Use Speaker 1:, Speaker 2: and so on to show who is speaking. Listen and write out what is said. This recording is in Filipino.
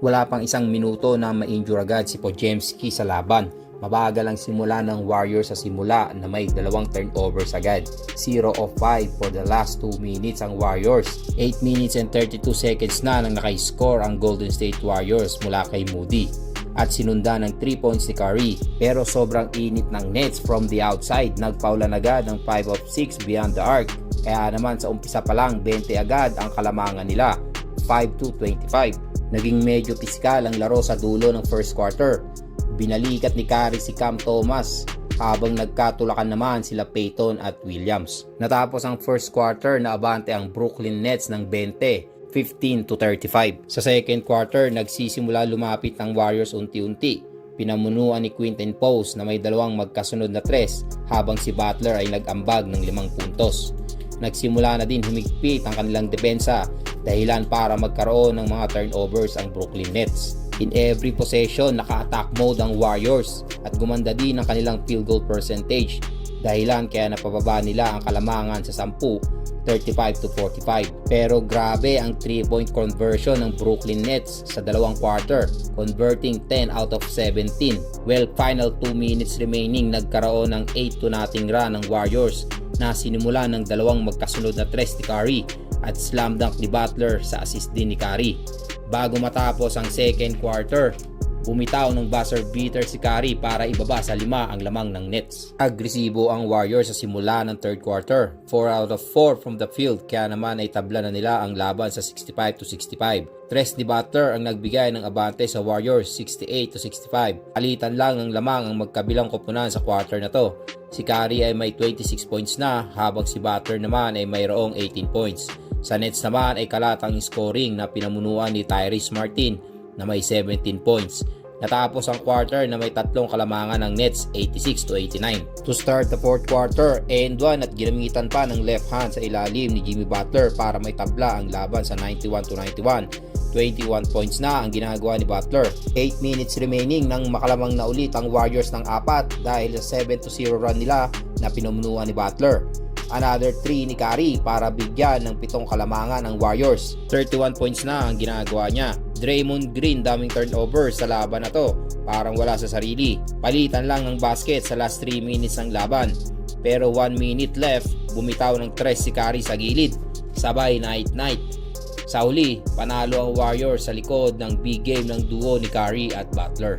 Speaker 1: Wala pang isang minuto na ma-injure agad si Pojemski sa laban. Mabagal ang simula ng Warriors sa simula na may dalawang turnovers agad. 0 of 5 for the last 2 minutes ang Warriors. 8 minutes and 32 seconds na nang nakiscore ang Golden State Warriors mula kay Moody. At sinunda ng 3 points ni Curry. Pero sobrang init ng Nets from the outside. Nagpaulan agad ng 5 of 6 beyond the arc. Kaya naman sa umpisa pa lang 20 agad ang kalamangan nila. 5 to 25. Naging medyo pisikal ang laro sa dulo ng first quarter. Binalikat ni Curry si Cam Thomas habang nagkatulakan naman sila Peyton at Williams. Natapos ang first quarter na abante ang Brooklyn Nets ng 20, 15 to 35. Sa second quarter, nagsisimula lumapit ng Warriors unti-unti. Pinamunuan ni Quinton Post na may dalawang magkasunod na tres habang si Butler ay nag-ambag ng limang puntos. Nagsimula na din humigpit ang kanilang depensa dahilan para magkaroon ng mga turnovers ang Brooklyn Nets. In every possession, naka-attack mode ang Warriors at gumanda din ang kanilang field goal percentage dahilan kaya napababa nila ang kalamangan sa 10, 35 to 45. Pero grabe ang 3-point conversion ng Brooklyn Nets sa dalawang quarter, converting 10 out of 17. Well, final 2 minutes remaining, nagkaroon ng 8 to nothing run ng Warriors na sinimula ng dalawang magkasunod na tres ni Curry at slam dunk ni Butler sa assist din ni Curry. Bago matapos ang second quarter, bumitaw ng buzzer beater si Curry para ibaba sa lima ang lamang ng Nets. Agresibo ang Warriors sa simula ng third quarter. 4 out of 4 from the field kaya naman ay tabla na nila ang laban sa 65 to 65. Tres ni Butler ang nagbigay ng abante sa Warriors 68 to 65. Alitan lang ng lamang ang magkabilang koponan sa quarter na to. Si Curry ay may 26 points na habang si Butler naman ay mayroong 18 points. Sa Nets naman ay kalatang scoring na pinamunuan ni Tyrese Martin na may 17 points. Natapos ang quarter na may tatlong kalamangan ng Nets 86 to 89. To start the fourth quarter, end 1 at ginamitan pa ng left hand sa ilalim ni Jimmy Butler para may tabla ang laban sa 91 to 91. 21 points na ang ginagawa ni Butler. 8 minutes remaining nang makalamang na ulit ang Warriors ng apat dahil sa 7 to 0 run nila na pinumunuan ni Butler another 3 ni Curry para bigyan ng pitong kalamangan ang Warriors. 31 points na ang ginagawa niya. Draymond Green daming turnover sa laban na to. Parang wala sa sarili. Palitan lang ng basket sa last 3 minutes ng laban. Pero 1 minute left, bumitaw ng tres si Curry sa gilid. Sabay night night. Sa uli, panalo ang Warriors sa likod ng big game ng duo ni Curry at Butler.